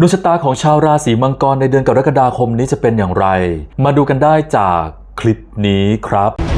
ดวงชะตาของชาวราศีมังกรในเดือนกรกฎาคมนี้จะเป็นอย่างไร มาดูกันได้จากคลิปนี้ครับ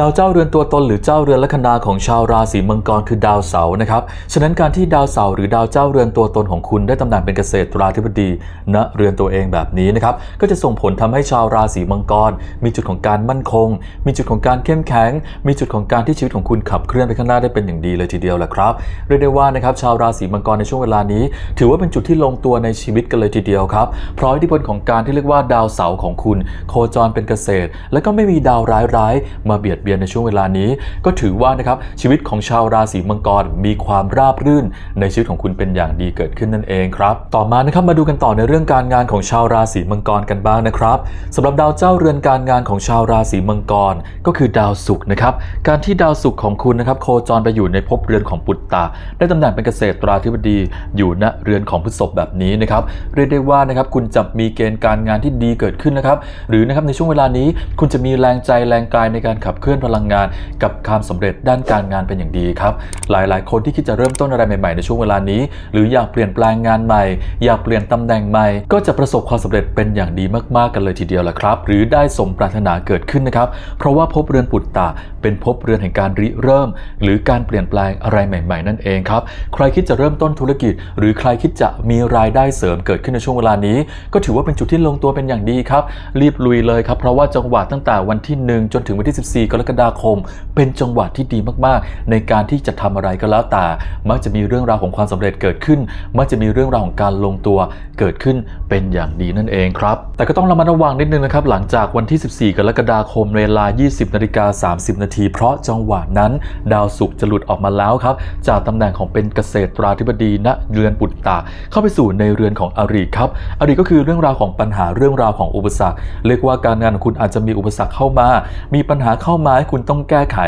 ดาวเจ้าเรือนตัวตนหรือเจ้าเรือนลัคนาของชาวราศีมังกรคือดาวเสาร์นะครับ ฉะนั้นการที่ดาวเสาร์หรือดาวเจ้าเรือนตัวตนของคุณได้ตำแหน่งเป็นเกษตรราธิบดีณเรือนตัวเองแบบนี้นะครับ ก็จะส่งผลทำให้ชาวราศีมังกร มีจุดของการมั่นคง มีจุดของการเข้มแข็ง มีจุดของการที่ชีวิตของคุณขับเคลื่อนไปข้างหน้าได้เป็นอย่างดีเลยทีเดียวแหละครับ เรียกได้ว่านะครับชาวราศีมังกรในช่วงเวลานี้ ถือว่าเป็นจุดที่ลงตัวในชีวิตกันเลยทีเดียวครับ เพราะอิทธิพลของการที่เรียกว่าดาวเสาร์ของคุณ โคจรเป็นเกษตร และก็ไม่มีดาวร้ายๆมาเบียดเบียนในช่วงเวลานี้ ก็ถือว่านะครับชีวิตของชาวราศีมังกรมีความราบรื่น ในชีวิตของคุณเป็นอย่างดีเกิดขึ้นนั่นเองครับต่อมานะครับมาดูกันต่อในเรื่องการงานของชาวราศีมังกรกันบ้างนะครับสำหรับดาวเจ้าเรือนการงานของชาวราศีมังกร ก็คือดาวศุกร์นะครับการที่ดาวศุกร์ของคุณนะครับโคจรไปอยู่ในภพเรือนของปุตตะได้ตำแหน่งเป็นเกษตราธิบดีอยู่ณเรือนของพฤษภแบบนี้นะครับเรียกได้ว่านะครับคุณจะมีเกณฑ์การงานที่ดีเกิดขึ้นนะครับหรือนะครับในช่วงเวลานี้คุณจะมีแรงใจแรงกายในการขับเคลื่อนพลังงาน กับความสำเร็จด้านการงานเป็นอย่างดีครับ หลายๆ คนที่คิดจะเริ่มต้นอะไรใหม่ๆในช่วงเวลานี้ หรืออยากเปลี่ยนแปลงงานใหม่ อยากเปลี่ยนตำแหน่งใหม่ ก็จะประสบความสำเร็จเป็นอย่างดีมากๆกันเลยทีเดียวแหละครับ หรือได้สมปรารถนาเกิดขึ้นนะครับ เพราะว่าภพเรือนปุตตะเป็นภพเรือนแห่งการริเริ่ม หรือการเปลี่ยนแปลงอะไรใหม่ ๆ นั่นเองครับ ใครคิดจะเริ่มต้นธุรกิจ หรือใครคิดจะมีรายได้เสริมเกิดขึ้นในช่วงเวลานี้ ก็ถือว่าเป็นจุดที่ลงตัวเป็นอย่างดีครับ รีบลุยเลยครับ เพราะว่าจังหวะตั้งแต่วันที่ 1 จนถึงวันที่ 14กรกฎาคม เป็นจังหวะที่ดีมากๆ ในการที่จะทำอะไรก็แล้วแต่มักจะมีเรื่องราวของความสำเร็จเกิดขึ้น มักจะมีเรื่องราวของการลงตัวเกิดขึ้นเป็นอย่างดีนั่นเองครับ แต่ก็ต้องระมัดระวังนิดนึงนะครับ หลังจากวันที่ 14 กรกฎาคมเวลา 20นาฬิกา30 นาทีเพราะจังหวะนั้น ดาวศุกร์จะหลุดออกมาแล้วครับ จากตำแหน่งของเป็นเกษตราธิบดีณเรือนปุตตะเข้าไปสู่ในเรือนของอริครับอริก็คือเรื่องราวของปัญหาเรื่องราวของอุปสรรค เรียกว่าการงานของคุณอาจจะมีอุปสรรคเข้ามา มีปัญหาเข้ามาให้คุณต้องแก้ไข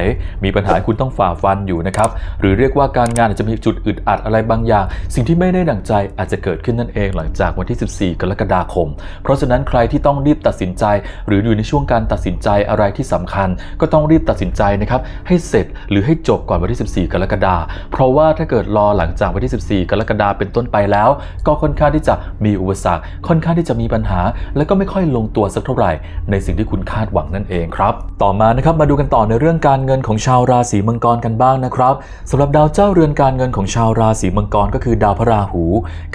มีปัญหาคุณต้องฝ่าฟันอยู่นะครับ หรือเรียกว่าการงานอาจจะมีจุดอึดอัดอะไรบางอย่าง สิ่งที่ไม่ได้ดั่งใจอาจจะเกิดขึ้นนั่นเองหลังจากวันที่ 14 กรกฎาคม เพราะฉะนั้นใครที่ต้องรีบตัดสินใจ หรืออยู่ในช่วงการตัดสินใจอะไรที่สำคัญ ก็ต้องรีบตัดสินใจนะครับให้เสร็จหรือให้จบก่อนวันที่ 14 กรกฎาคมเพราะว่าถ้าเกิดรอหลังจากวันที่ 14 กรกฎาคมเป็นต้นไปแล้ว ก็ค่อนข้างที่จะมีอุปสรรค ค่อนข้างที่จะมีปัญหา และก็ไม่ค่อยลงตัวสักเท่าไหร่ ในสิ่งที่คุณคาดหวังนั่นเองครับ ต่อมานะครับมาดูกันต่อในเรื่องการเงินของชาวราศีมังกรกันบ้างนะครับสำหรับดาวเจ้าเรือนการเงินของชาวราศีมังกรก็คือดาวพระราหู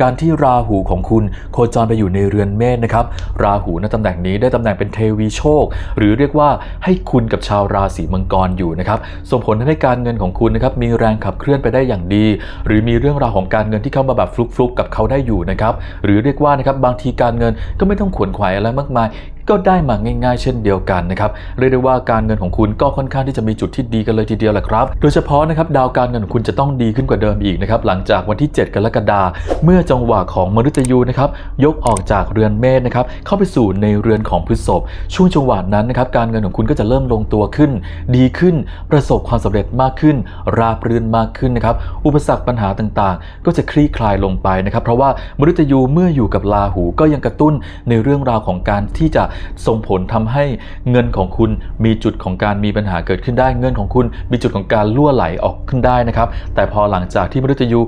การที่ราหูของคุณโคจรไปอยู่ในเรือนเมษนะครับ ราหูในตำแหน่งนี้ได้ตำแหน่งเป็นเทวีโชค หรือเรียกว่าให้คุณกับชาวราศีมังกรอยู่นะครับส่งผลให้การเงินของคุณนะครับมีแรงขับเคลื่อนไปได้อย่างดี หรือมีเรื่องราวของการเงินที่เข้ามาแบบฟลุกๆกับเขาได้อยู่นะครับหรือเรียกว่านะครับบางทีการเงินก็ไม่ต้องขวนขวายอะไรมากมาย ก็ได้มาง่าย ๆ เช่นเดียวกันนะครับเรียกได้ว่าการเงินของคุณก็ค่อนข้างที่จะมีจุดที่ดีกันเลยทีเดียวแหละครับ โดยเฉพาะนะครับดาวการเงินของคุณจะต้องดีขึ้นกว่าเดิมอีกนะครับหลังจากวันที่ 7 กรกฎาคมเมื่อจังหวะของมฤตยูนะครับยกออกจากเรือนเมษนะครับเข้าไปสู่ในเรือนของพฤษภช่วงจังหวะนั้นนะครับการเงินของคุณก็จะเริ่มลงตัวขึ้น ดีขึ้นประสบความสำเร็จมากขึ้น ราบรื่นมากขึ้นนะครับอุปสรรคปัญหาต่างๆ ก็จะคลี่คลายลงไปนะครับเพราะว่ามฤตยูเมื่ออยู่กับราหูก็ยังกระตุ้นในเรื่องราวของการที่จะส่งผลทำให้เงินของคุณมีจุดของการมีปัญหาเกิดขึ้นได้ เงินของคุณมีจุดของการล่วไหลออกขึ้นได้นะครับ แต่พอหลังจากที่มฤตยู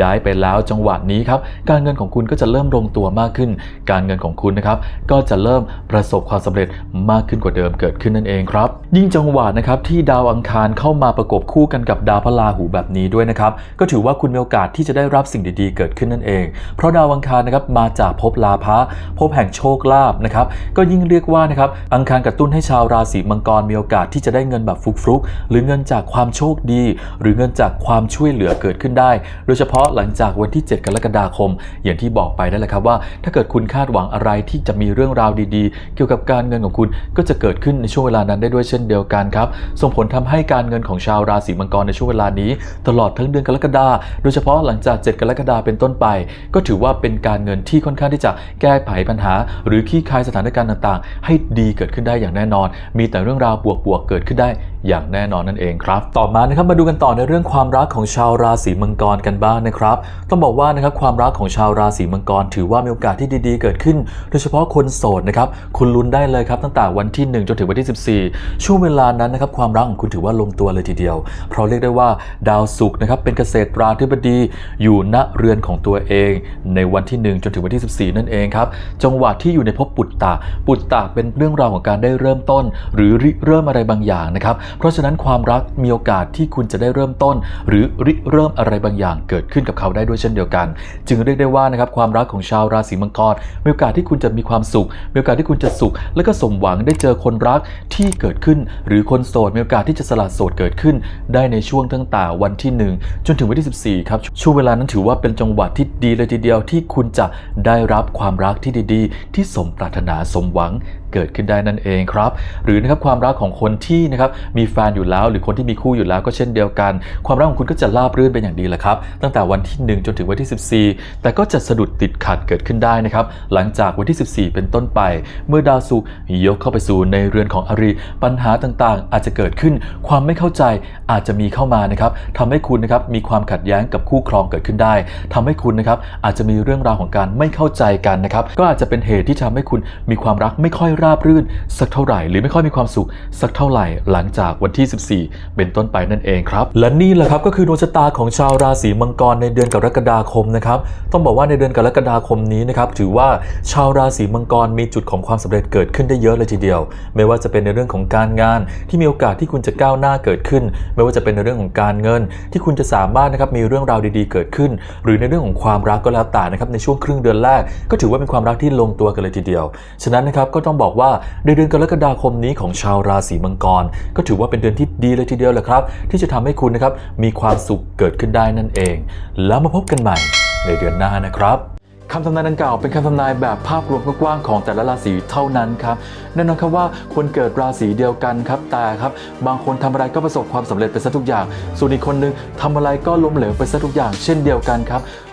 ย้ายไปแล้วจังหวะนี้ครับ การเงินของคุณก็จะเริ่มลงตัวมากขึ้น การเงินของคุณนะครับ ก็จะเริ่มประสบความสำเร็จมากขึ้นกว่าเดิมเกิดขึ้นนั่นเองครับ ยิ่งจังหวะนะครับที่ดาวอังคารเข้ามาประกบคู่กันกับดาวพระราหูแบบนี้ด้วยนะครับ ก็ถือว่าคุณมีโอกาสที่จะได้รับสิ่งดีๆ เกิดขึ้นนั่นเอง เพราะดาวอังคารนะครับมาจากภพลาภะภพแห่งโชคลาภนะครับก็ยิ่งเรียกว่านะครับอังคารกระตุ้นให้ชาวราศีมังกรมีโอกาสที่จะได้เงินแบบฟุกๆ หรือเงินจากความโชคดี หรือเงินจากความช่วยเหลือเกิดขึ้นได้ โดยเฉพาะหลังจากวันที่ 7 กรกฎาคม อย่างที่บอกไปนั่นแหละครับว่า ถ้าเกิดคุณคาดหวังอะไรที่จะมีเรื่องราวดีๆ เกี่ยวกับการเงินของคุณก็จะเกิดขึ้นในช่วงเวลานั้นได้ด้วยเช่นเดียวกันครับส่งผลทำให้การเงินของชาวราศีมังกรในช่วงเวลานี้ ตลอดทั้งเดือนกรกฎาโดยเฉพาะหลังจาก 7 กรกฎาเป็นต้นไป ก็ถือว่าเป็นการเงินที่ค่อนข้างที่จะแก้ไขปัญหา หรือคลี่คลายสถานการณ์ต่างๆ ให้ดีเกิดขึ้นได้อย่างแน่นอน มีแต่เรื่องราวบวกๆเกิดขึ้นได้อย่างแน่นอนนั่นเองครับ ต่อมานะครับมาดูกันต่อในเรื่องความรักของชาวราศีมังกรกันบ้างนะครับ ต้องบอกว่านะครับความรักของชาวราศีมังกร ถือว่ามีโอกาสที่ดีๆ เกิดขึ้น โดยเฉพาะคนโสดนะครับคุณลุ้นได้เลยครับตั้งแต่วันที่ 1 จนถึงวันที่ 14 ช่วงเวลานั้นนะครับความรักของคุณถือว่าลงตัวเลยทีเดียว เพราะเรียกได้ว่าดาวศุกร์นะครับเป็นเกษตราธิบดีอยู่ณเรือนของตัวเอง ในวันที่ 1 จนถึงวันที่ 14 นั่นเองครับจังหวะที่อยู่ในภพปุตตะปุุตตะเป็นเรื่องราวของการได้เริ่มต้น หรือริเริ่มอะไรบางอย่างนะครับ เพราะฉะนั้นความรักมีโอกาสที่คุณจะได้เริ่มต้น หรือริเริ่มอะไรบางอย่างเกิดขึ้นกับเขาได้ด้วยเช่นเดียวกัน จึงเรียกได้ว่านะครับความรักของชาวราศีมังกรมีโอกาสที่คุณจะมีความสุขมีโอกาสที่คุณจะสุข และก็สมหวังได้เจอคนรักที่เกิดขึ้น หรือคนโสดมีโอกาสที่จะสละโสดเกิดขึ้น ได้ในช่วงตั้งแต่วันที่ 1 จนถึงวันที่ 14 ครับ ช่วงเวลานั้นถือว่าเป็นจังหวะที่ดีเลยทีเดียวที่คุณจะได้รับความรักที่ดี ๆ ที่สมปรารถนาสมหวัง quẩn. เกิดขึ้นได้นั่นเองครับ หรือนะครับความรักของคนที่นะครับมีแฟนอยู่แล้ว หรือคนที่มีคู่อยู่แล้วก็เช่นเดียวกัน ความรักของคุณก็จะราบรื่นเป็นอย่างดีแหละครับ ตั้งแต่วันที่ 1 จนถึงวันที่ 14 แต่ก็จะสะดุดติดขัดเกิดขึ้นได้นะครับ หลังจากวันที่ 14 เป็นต้นไป เมื่อดาวศุกร์ยกเข้าไปสู่ในเรือนของอริปัญหาต่างๆ อาจจะเกิดขึ้น ความไม่เข้าใจอาจจะมีเข้ามานะครับทำให้คุณนะครับมีความขัดแย้งกับคู่ครองเกิดขึ้นได้ทำให้คุณนะครับอาจจะมีเรื่องราวของการไม่เข้าใจกันนะครับก็อาจจะเป็นเหตุที่ทำให้คุณมีความรักไม่ค่อยราบรื่นสักเท่าไหร่ หรือไม่ค่อยมีความสุขสักเท่าไหร่หลังจากวันที่ 14 เป็นต้นไปนั่นเองครับ และนี่แหละครับก็คือดวงชะตาของชาวราศีมังกรในเดือนกรกฎาคมนะครับต้องบอกว่าในเดือนกรกฎาคมนี้นะครับถือว่าชาวราศีมังกรมีจุดของความสำเร็จเกิดขึ้นได้เยอะเลยทีเดียว ไม่ว่าจะเป็นในเรื่องของการงาน ที่มีโอกาสที่คุณจะก้าวหน้าเกิดขึ้น ไม่ว่าจะเป็นในเรื่องของการเงิน ที่คุณจะสามารถนะครับมีเรื่องราวดีๆ เกิดขึ้น หรือในเรื่องของความรักก็แล้วแต่นะครับในช่วงครึ่งเดือนแรก ก็ถือว่าเป็นความรักที่ลงตัวกันเลยทีเดียว ฉะนั้นนะครับก็ต้องบอกว่าในเดือนกรกฎาคมนี้ของชาวราศีมังกร ก็ถือว่าเป็นเดือนที่ดีเลยทีเดียวแหละครับ ที่จะทำให้คุณนะครับมีความสุขเกิดขึ้นได้นั่นเอง แล้วมาพบกันใหม่ในเดือนหน้านะครับคำทำนายดังกล่าวเป็นคำทำนายแบบภาพรวมกว้างๆของแต่ละราศีเท่านั้นครับแน่นอนครับว่าคนเกิดราศีเดียวกันครับแต่ครับบางคนทำอะไรก็ประสบความสำเร็จไปซะทุกอย่าง ส่วนอีกคนนึงทำอะไรก็ล้มเหลวไปซะทุกอย่างเช่นเดียวกันครับ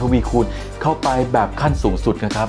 ทวีคูณเข้าไปแบบขั้นสูงสุดนะครับ